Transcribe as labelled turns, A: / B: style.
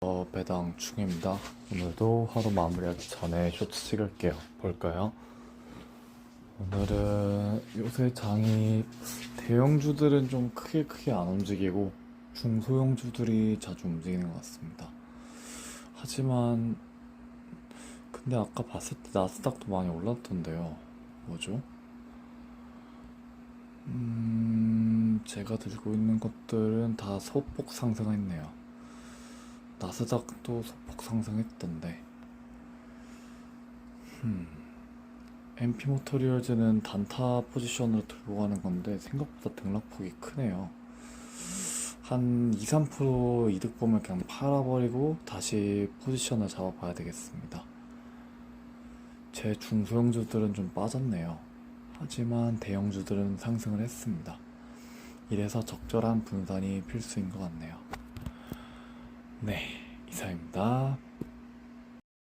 A: 어, 배당 중입니다. 오늘도 하루 마무리하기 전에 쇼츠 찍을게요. 볼까요? 오늘은 요새 장이 대형주들은 좀 크게 크게 안 움직이고 중소형주들이 자주 움직이는 것 같습니다. 하지만 근데 아까 봤을 때 나스닥도 많이 올랐던데요. 뭐죠? 음, 제가 들고 있는 것들은 다 소폭 상승했네요. 나스닥도 소폭 상승했던데. 음. MP 모터리얼즈는 단타 포지션으로 들고 가는 건데 생각보다 등락폭이 크네요. 한 2, 3% 이득 보면 그냥 팔아버리고 다시 포지션을 잡아봐야 되겠습니다. 제 중소형주들은 좀 빠졌네요. 하지만 대형주들은 상승을 했습니다. 이래서 적절한 분산이 필수인 것 같네요. ကား